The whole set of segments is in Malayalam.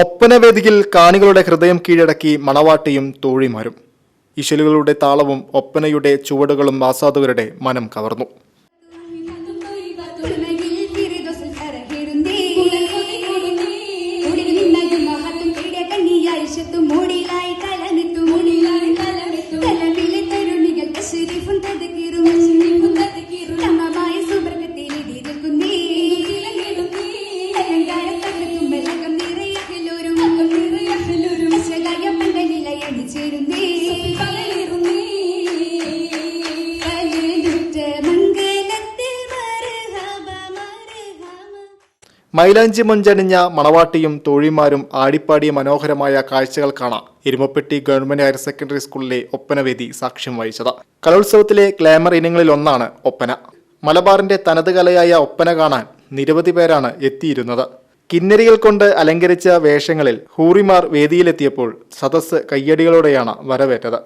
ഒപ്പനവേദിയിൽ കാണികളുടെ ഹൃദയം കീഴടക്കി മണവാട്ടിയും തോഴിമാരും. ഇശലുകളുടെ താളവും ഒപ്പനയുടെ ചുവടുകളും ആസ്വാദകരുടെ മനം കവർന്നു. മൈലാഞ്ചി മൊഞ്ചണിഞ്ഞ മണവാട്ടിയും തോഴിമാരും ആടിപ്പാടിയ മനോഹരമായ കാഴ്ചകൾ കാണാം. ഇരുമപ്പെട്ടി ഗവൺമെന്റ് ഹയർ സെക്കൻഡറി സ്കൂളിലെ ഒപ്പനവേദി സാക്ഷ്യം വഹിച്ചത്. കലോത്സവത്തിലെ ഗ്ലാമർ ഇനങ്ങളിൽ ഒന്നാണ് ഒപ്പന. മലബാറിന്റെ തനത് കലയായ ഒപ്പന കാണാൻ നിരവധി പേരാണ് എത്തിയിരുന്നത്. കിന്നരികൾ കൊണ്ട് അലങ്കരിച്ച വേഷങ്ങളിൽ ഹൂറിമാർ വേദിയിലെത്തിയപ്പോൾ സദസ് കയ്യടികളോടെയാണ് വരവേറ്റത്.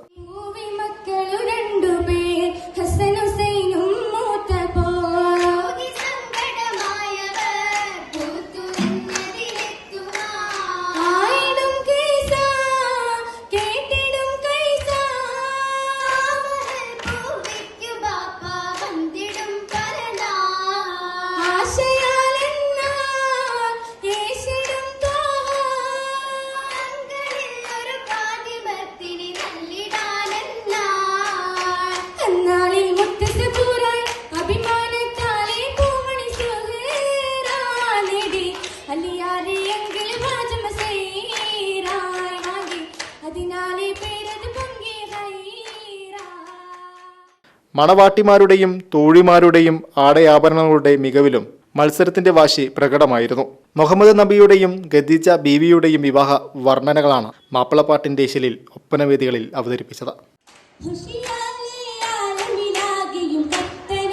മണവാട്ടിമാരുടെയും തോഴിമാരുടെയും ആടയാഭരണങ്ങളുടെ മികവിലും മത്സരത്തിന്റെ വാശി പ്രകടമായിരുന്നു മുഹമ്മദ് നബിയുടെയും ഖദീജ ബീവിയുടെയും വിവാഹ വർണനകളാണ് മാപ്പിളപ്പാട്ടിന്റെ ശിലിൽ ഒപ്പനവേദികളിൽ അവതരിപ്പിച്ചത് ആലമിലാകെയും കത്തന.